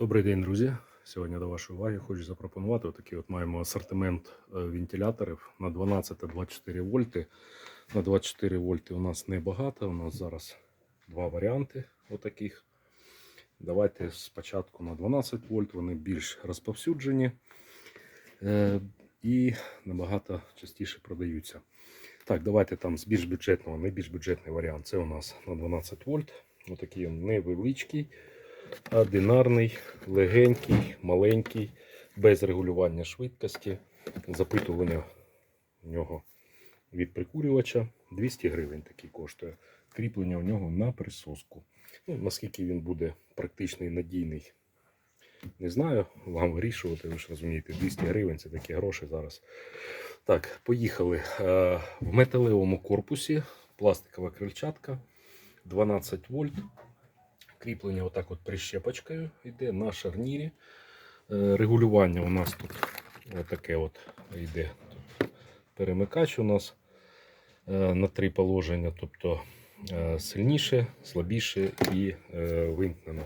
Добрий день, друзі. Сьогодні до вашої уваги хочу запропонувати отакий от маємо асортимент е, вентиляторів на 12-24 вольти. На 24 вольти у нас небагато. У нас зараз два варіанти отаких. Давайте спочатку на 12 вольт, вони більш розповсюджені е, і набагато частіше продаються. Так, давайте там з більш бюджетного, найбільш бюджетний варіант. Це у нас на 12 вольт. Отакий невеличкий одинарний, легенький, маленький, без регулювання швидкості. Запитування в нього від прикурювача 200 гривень такий коштує. Кріплення у нього на присоску. Ну, наскільки він буде практичний надійний, не знаю. Вам вирішувати, ви ж розумієте, 200 гривень це такі гроші зараз. Так, поїхали. Е, В металевому корпусі пластикова крильчатка 12 вольт. Кріплення отак от прищепочкою йде на шарнірі. Е, Регулювання у нас тут таке от йде. Тут перемикач у нас е, на три положення, тобто е, сильніше, слабіше і вимкнено.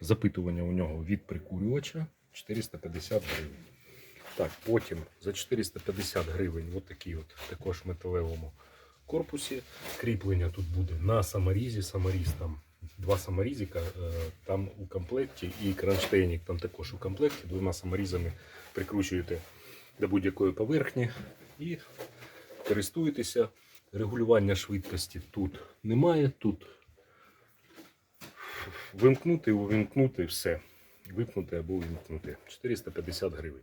Запитування у нього від прикурювача 450 гривень. Так, потім за 450 гривень от от також металевому корпусі. Кріплення тут буде на саморізі. Саморіз там два саморізика е, там у комплекті і кронштейник там також у комплекті. Двома саморізами прикручуєте до будь-якої поверхні і користуєтеся. Регулювання швидкості тут немає. Тут вимкнути, увімкнути, все. Вимкнути або увімкнути. 450 гривень.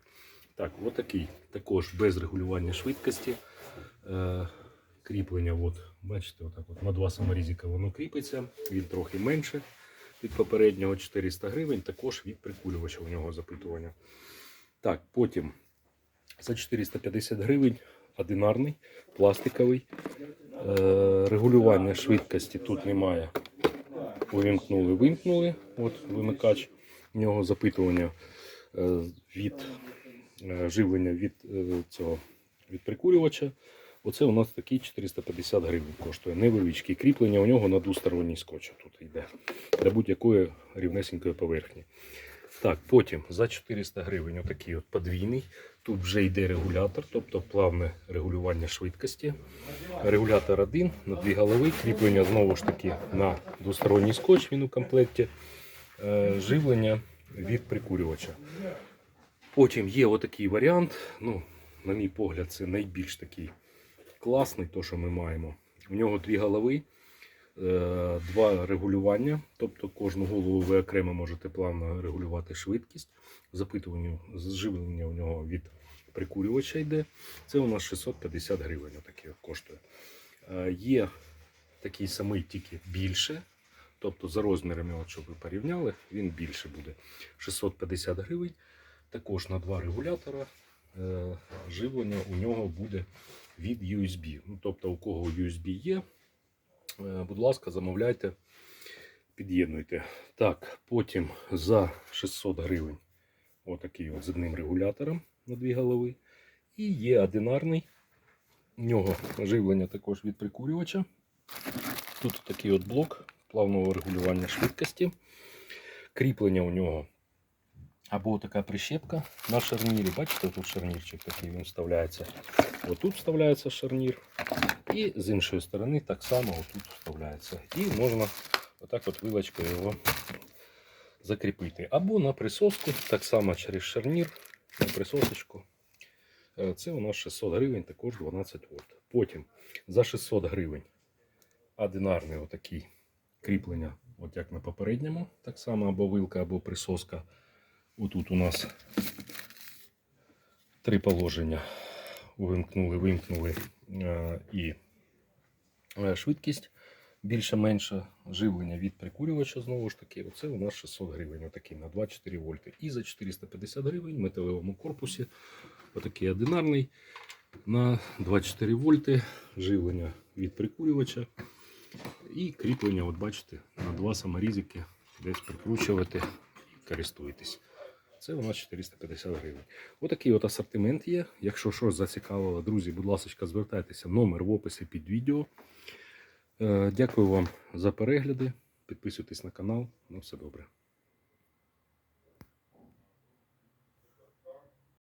Так, отакий також без регулювання швидкості. Кріплення, от, бачите, отак от, на два саморізика воно кріпиться, він трохи менше від попереднього 400 гривень, також від прикурювача у нього запитування. Так, потім за 450 гривень одинарний, пластиковий. Е, регулювання швидкості тут немає. Увімкнули, вимкнули. От вимикач. У нього запитування е, від е, живлення від цього від прикурювача. Оце у нас такий 450 гривень коштує. Невеличке кріплення у нього на двосторонній скотч тут йде. Для будь-якої рівнесенької поверхні. Так, потім за 400 гривень отакий от подвійний. Тут вже йде регулятор, тобто плавне регулювання швидкості. Регулятор один на дві голови, кріплення знову ж таки на двосторонній скотч, він у комплекті. Е, Живлення від прикурювача. Потім є отакий варіант. Ну, на мій погляд, це найбільш такий класний, то що ми маємо. У нього дві голови, е, два регулювання. Тобто кожну голову ви окремо можете плавно регулювати швидкість. Запитування зживлення у нього від прикурювача йде. Це у нас 650 гривень отакий коштує. Е, Є такий самий, тільки більше. Тобто за розмірами, от, щоб ви порівняли, він більше буде 650 гривень. Також на два регулятора е, живлення у нього буде від USB. Ну, тобто, у кого USB є, е, будь ласка, замовляйте, під'єднуйте. Так, потім за 600 гривень отакий от одним регулятором на дві голови. І є одинарний. У нього живлення також від прикурювача. Тут такий от блок плавного регулювання швидкості. Кріплення у нього або така прищепка на шарнірі. Бачите, тут шарнірчик такий він вставляється. Отут вставляється шарнір. І з іншої сторони так само отут вставляється. І можна отак от вилочкою його закріпити. Або на присоску, так само через шарнір, на присосочку. Е, Це у нас 600 гривень, також 12 вольт. Потім за 600 гривень одинарний отакий кріплення, от як на попередньому, так само або вилка, або присоска. Отут у нас три положення. Увімкнули, вимкнули е, і е, швидкість більше-менше. Живлення від прикурювача знову ж таки. Оце у нас 600 гривень, отакий на 2-4 вольти. І за 450 гривень в металевому корпусі отакий одинарний на 24 вольти. Живлення від прикурювача. І кріплення, от бачите, на два саморізики десь прикручувати і користуєтесь. Це у нас 450 гривень. Отакий от асортимент є. Якщо щось зацікавило, друзі, будь ласка, звертайтеся. Номер в описі під відео. Е, Дякую вам за перегляди. Підписуйтесь на канал. На все добре.